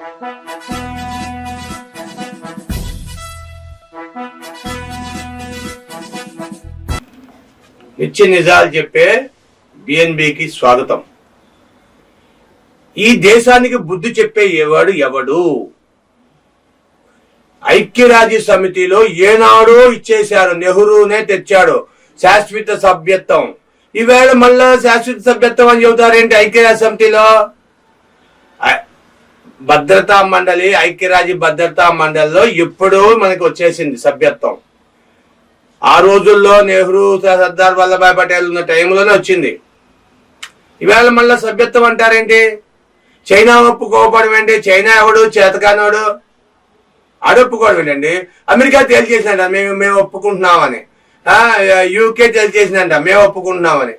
నిత్య నిజాలు చెప్పే బిఎన్బికి స్వాగతం. ఈ దేశానికి బుద్ధి చెప్పే ఎవడు ఎవడు? ఐక్యరాజ్య సమితిలో ఏనాడో ఇచ్చేశారు నెహ్రూనే తెచ్చాడు శాశ్వత సభ్యత్వం. ఈవేళ మళ్ళా శాశ్వత సభ్యత్వం అని చెబుతారేంటి ఐక్యరాజ్య సమితిలో? భద్రతా మండలి ఐక్యరాజ్య భద్రతా మండలిలో ఎప్పుడూ మనకి వచ్చేసింది సభ్యత్వం. ఆ రోజుల్లో నెహ్రూ సర్దార్ వల్లభాయ్ పటేల్ ఉన్న టైంలోనే వచ్చింది. ఇవాళ మళ్ళీ సభ్యత్వం అంటారేంటి? చైనా ఒప్పుకోవడం ఏంటి? చైనా ఎవడు? చేతకానోడు? ఆడొప్పుకోవడం ఏంటండి? అమెరికా తేల్చేసిందంట మేము మేము ఒప్పుకుంటున్నామని. యూకే తేల్చేసిందంట మేము ఒప్పుకుంటున్నామని.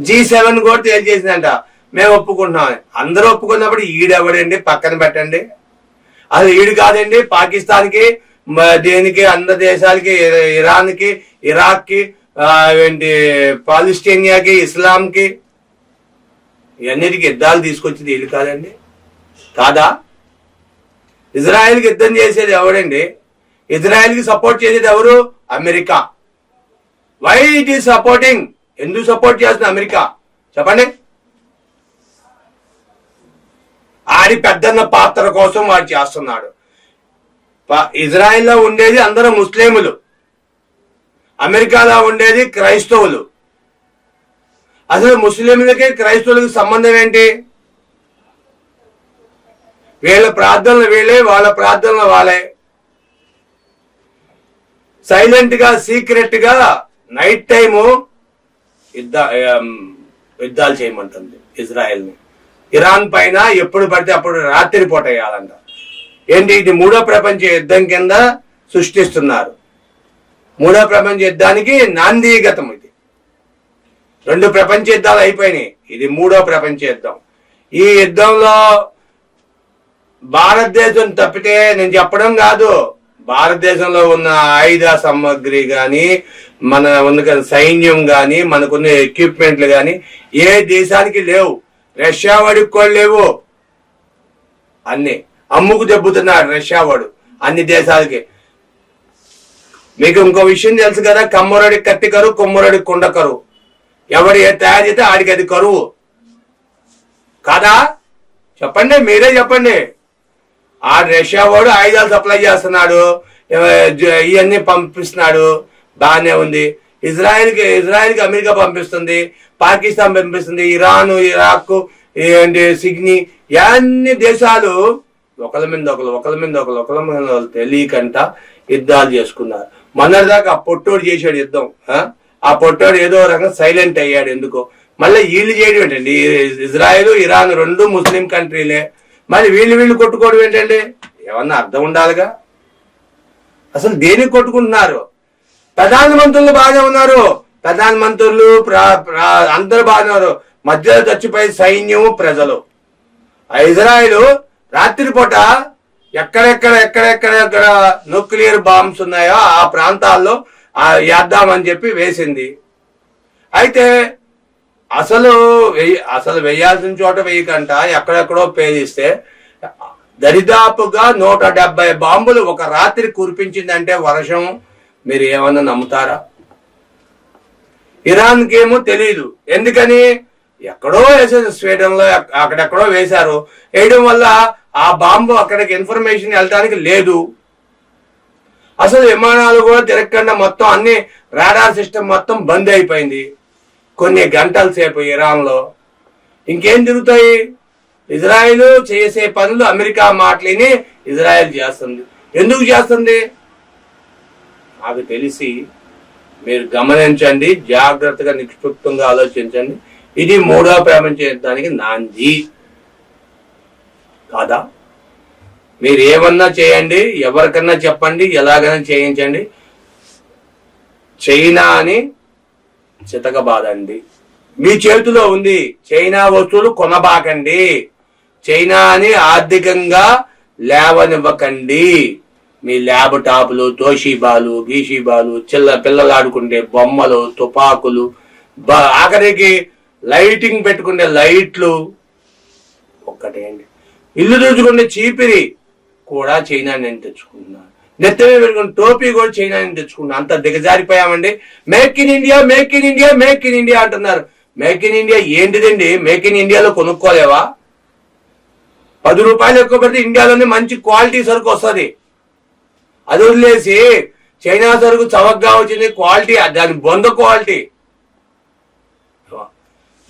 జీ సెవెన్ కూడా తేల్చేసిందంట. మేము ఒప్పుకుంటున్నాం. అందరూ ఒప్పుకున్నప్పుడు ఈడెవడండి పక్కన పెట్టండి. అది ఈడు కాదండి పాకిస్తాన్కి దేనికి అందరి దేశాలకి ఇరాన్కి ఇరాక్కి ఏంటి పాలిస్టేనియాకి ఇస్లాంకి ఇవన్నిటికి యుద్ధాలు తీసుకొచ్చింది వీళ్ళు కాదండి. కాదా? ఇజ్రాయెల్కి యుద్ధం చేసేది ఎవడండి? ఇజ్రాయెల్కి సపోర్ట్ చేసేది ఎవరు? America. Why it is supporting ఎందుకు సపోర్ట్ చేస్తుంది అమెరికా? చెప్పండి. ఆడి పెద్దన్న పాత్ర కోసం వాడు చేస్తున్నాడు. ఇజ్రాయెల్లో ఉండేది అందరూ ముస్లింలు అమెరికాలో ఉండేది క్రైస్తవులు. అసలు ముస్లింలకి క్రైస్తవులకి సంబంధం ఏంటి? వీళ్ళ ప్రార్థనలు వీళ్ళే వాళ్ళ ప్రార్థనలు వాళ్ళే. సైలెంట్గా సీక్రెట్గా నైట్ టైము యుద్ధ యుద్ధాలు చేయమంటుంది ఇజ్రాయెల్ని. ఇరాన్ పైన ఎప్పుడు పడితే అప్పుడు రాత్రి పూట వేయాలంట. ఏంటి? ఇది మూడో ప్రపంచ యుద్ధం కింద సృష్టిస్తున్నారు. మూడో ప్రపంచ యుద్ధానికి నాందీగతం ఇది. రెండు ప్రపంచ యుద్ధాలు అయిపోయినాయి. ఇది మూడో ప్రపంచ యుద్ధం. ఈ యుద్ధంలో భారతదేశం తప్పితే నేను చెప్పడం కాదు. భారతదేశంలో ఉన్న ఆయుధ సామగ్రి కానీ మన ఉన్న కదా సైన్యం కానీ మనకున్న ఎక్విప్మెంట్లు కానీ ఏ దేశానికి లేవు. రష్యా వాడికి కూడా లేవు అన్ని. అమ్ముకు దెబ్బతున్నాడు రష్యా వాడు అన్ని దేశాలకి. మీకు ఇంకో విషయం తెలుసు కదా కమ్మరడి కత్తి కరువు కొమ్మరడి కుండ కరువు ఎవడు ఏ తయారు చేస్తే ఆడికి అది కరువు. కాదా? చెప్పండి మీరే చెప్పండి. ఆ రష్యా వాడు ఆయుధాలు సప్లై చేస్తున్నాడు ఇవన్నీ పంపిస్తున్నాడు. బాగానే ఉంది. ఇజ్రాయెల్కి ఇజ్రాయెల్కి అమెరికా పంపిస్తుంది పాకిస్తాన్ పంపిస్తుంది ఇరాన్ ఇరాక్ ఏంటి సిగ్ని అన్ని దేశాలు ఒకరి మీద ఒకరు ఒకరి మీద ఒకరు ఒకరి మీద ఒకరు తెలియకంట యుద్ధాలు చేసుకున్నారు. మొన్నటిదాకా ఆ పొట్టోడు చేశాడు యుద్ధం ఆ? ఆ పొట్టోడు ఏదో రకంగా సైలెంట్ అయ్యాడు ఎందుకో. మళ్ళీ వీళ్ళు చేయడం ఏంటండి? ఇజ్రాయెల్ ఇరాన్ రెండు ముస్లిం కంట్రీలే. మరి వీళ్ళు వీళ్ళు కొట్టుకోవడం ఏంటండి? ఏమన్నా అర్థం ఉండాలిగా? అసలు దేనికి కొట్టుకుంటున్నారు? ప్రధానమంత్రులు బాగానే ఉన్నారు. ప్రధానమంత్రులు మంత్రులు ప్ర- అందరూ బాగానే ఉన్నారు. మధ్యలో చచ్చిపోయే సైన్యము ప్రజలు. ఇజ్రాయిల్ రాత్రిపూట ఎక్కడెక్కడ ఎక్కడెక్కడ ఎక్కడ న్యూక్లియర్ బాంబ్స్ ఉన్నాయో ఆ ప్రాంతాల్లో వేద్దామని చెప్పి వేసింది. అయితే అసలు వెయ్యి- అసలు వేయాల్సిన చోట వేయకంట ఎక్కడెక్కడో పేలిస్తే దరిదాపుగా నూట డెబ్బై బాంబులు ఒక రాత్రి కురిపించిందంటే వర్షం మీరు ఏమన్నా నమ్ముతారా? ఇరాన్కి ఏమో తెలియదు ఎందుకని? ఎక్కడో వేసేది స్వీడన్లో అక్కడెక్కడో వేశారు. వేయడం వల్ల ఆ బాంబు అక్కడికి ఇన్ఫర్మేషన్ వెళ్ళడానికి లేదు. అసలు విమానాలు కూడా తిరగకుండా మొత్తం అన్ని రాడార్ సిస్టమ్ మొత్తం బంద్ అయిపోయింది. కొన్ని గంటల సేపు ఇరాన్లో ఇంకేం తిరుగుతాయి ఇజ్రాయెల్ చేసే పనులు అమెరికా మాటలిని ఇజ్రాయెల్ చేస్తుంది. ఎందుకు చేస్తుంది? నాకు తెలిసి మీరు గమనించండి జాగ్రత్తగా నిక్షిప్తంగా ఆలోచించండి. ఇది మూడవ ప్రేమ చేయడానికి నాంది. కాదా? మీరు ఏమన్నా చేయండి ఎవరికన్నా చెప్పండి ఎలాగైనా చేయించండి. చైనా అని చితకబాదండి. మీ చేతిలో ఉంది చైనా వస్తువులు కొనబాకండి. చైనా అని ఆర్థికంగా లేవనివ్వకండి. మీ ల్యాప్టాప్లు తోషిబాలు గీషిబాలు చిల్ల పిల్లలు ఆడుకుండే బొమ్మలు తుపాకులు ఆఖరికి లైటింగ్ పెట్టుకునే లైట్లు. ఒక్కటేండి. ఇల్లు తుడుచుకునే చీపిరి కూడా చైనా నేను తెచ్చుకున్నాను నెత్తమే పెట్టుకుని టోపీ కూడా చైనా నేను తెచ్చుకున్నాను అంత దిగజారిపోయామండి. Make in India make in India make in India అంటున్నారు. మేక్ ఇన్ ఇండియా ఏంటిదండి? మేక్ ఇన్ ఇండియాలో కొనుక్కోలేవా? పది రూపాయలు ఎక్కువ పెడితే ఇండియాలోనే మంచి క్వాలిటీ సరుకు వస్తుంది. అది వదిలేసి చైనా సరుకు చవకగా వచ్చింది క్వాలిటీ దాని బొంద క్వాలిటీ.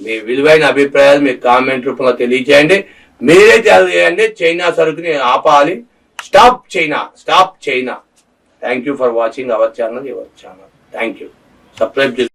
మీ విలువైన అభిప్రాయాలు మీ కామెంట్ రూపంలో తెలియజేయండి మీరే తెలియజేయండి చైనా సరుకుని ఆపాలి. Stop China stop China. Thank you for watching our channel your channel thank you subscribe